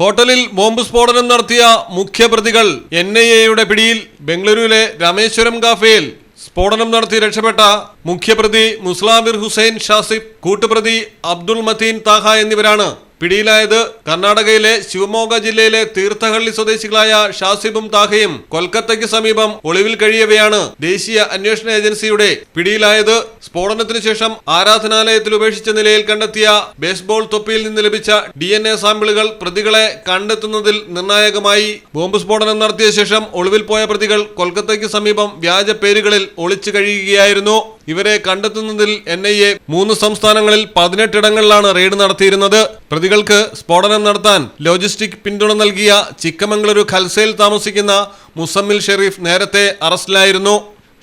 ഹോട്ടലിൽ ബോംബ് സ്ഫോടനം നടത്തിയ മുഖ്യപ്രതികൾ എൻ ഐ എയുടെ പിടിയിൽ ബംഗളൂരുവിലെ രാമേശ്വരം കാഫേയിൽ സ്ഫോടനം നടത്തി രക്ഷപ്പെട്ട മുഖ്യപ്രതി മുസ്ലാമിർ ഹുസൈൻ ഷാസിഫ് കൂട്ടുപ്രതി അബ്ദുൾ മത്തീൻ താഹ എന്നിവരാണ് പിടിയിലായത് കർണാടകയിലെ ശിവമോഗ ജില്ലയിലെ തീർത്ഥഹള്ളി സ്വദേശികളായ ഷാസിബും താഹയും കൊൽക്കത്തയ്ക്ക് സമീപം ഒളിവിൽ കഴിയവെയാണ് ദേശീയ അന്വേഷണ ഏജൻസിയുടെ പിടിയിലായത്. സ്ഫോടനത്തിനു ശേഷം ആരാധനാലയത്തിൽ ഉപേക്ഷിച്ച നിലയിൽ കണ്ടെത്തിയ ബേസ്ബോൾ തൊപ്പിയിൽ നിന്ന് ലഭിച്ച ഡി എൻ എ സാമ്പിളുകൾ പ്രതികളെ കണ്ടെത്തുന്നതിൽ നിർണായകമായി. ബോംബ് സ്ഫോടനം നടത്തിയ ശേഷം ഒളിവിൽ പോയ പ്രതികൾ കൊൽക്കത്തയ്ക്ക് സമീപം വ്യാജ പേരുകളിൽ ഒളിച്ചു കഴിയുകയായിരുന്നു. ഇവരെ കണ്ടെത്തുന്നതിൽ എൻ ഐ എ മൂന്ന് സംസ്ഥാനങ്ങളിൽ പതിനെട്ടിടങ്ങളിലാണ് റെയ്ഡ് നടത്തിയിരുന്നത്. പ്രതികൾക്ക് സ്ഫോടനം നടത്താൻ ലോജിസ്റ്റിക് പിന്തുണ നൽകിയ ചിക്കമംഗളൂരു ഖൽസയിൽ താമസിക്കുന്ന മുസമ്മിൽ ഷെരീഫ് നേരത്തെ അറസ്റ്റിലായിരുന്നു.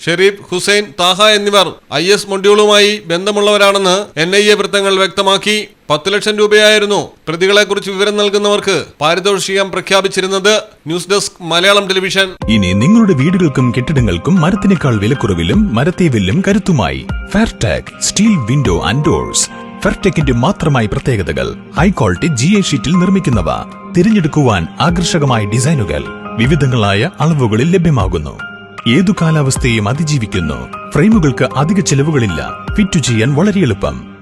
ഷെരീഫ് ഹുസൈൻ താഹ എന്നിവർ ഐ എസ് മൊഡ്യൂളുമായി ബന്ധമുള്ളവരാണെന്ന് എൻ ഐ എ വൃത്തങ്ങൾ വ്യക്തമാക്കി. പത്ത് ലക്ഷം രൂപയായിരുന്നു പ്രതികളെക്കുറിച്ച് വിവരം നൽകുന്നവർക്ക് പാരിതോഷികം പ്രഖ്യാപിച്ചിരുന്നത് ന്യൂസ് ഡെസ്ക് മലയാളം ടെലിവിഷൻ. ഇനി നിങ്ങളുടെ വീടുകൾക്കും കെട്ടിടങ്ങൾക്കും മരത്തിനേക്കാൾ വിലക്കുറവിലും മരത്തെ വില്ലും കരുത്തുമായി Fairtag steel window and doors ഫെർടെക്കിന്റെ മാത്രമായി പ്രത്യേകതകൾ ഹൈ ക്വാളിറ്റി ജി എ ഷീറ്റിൽ നിർമ്മിക്കുന്നവ. തിരഞ്ഞെടുക്കുവാൻ ആകർഷകമായ ഡിസൈനുകൾ വിവിധങ്ങളായ അളവുകളിൽ ലഭ്യമാകുന്നു. ഏതു കാലാവസ്ഥയും അതിജീവിക്കുന്നു. ഫ്രെയിമുകൾക്ക് അധിക ചെലവുകളില്ല. ഫിറ്റ് ചെയ്യാൻ വളരെ എളുപ്പം.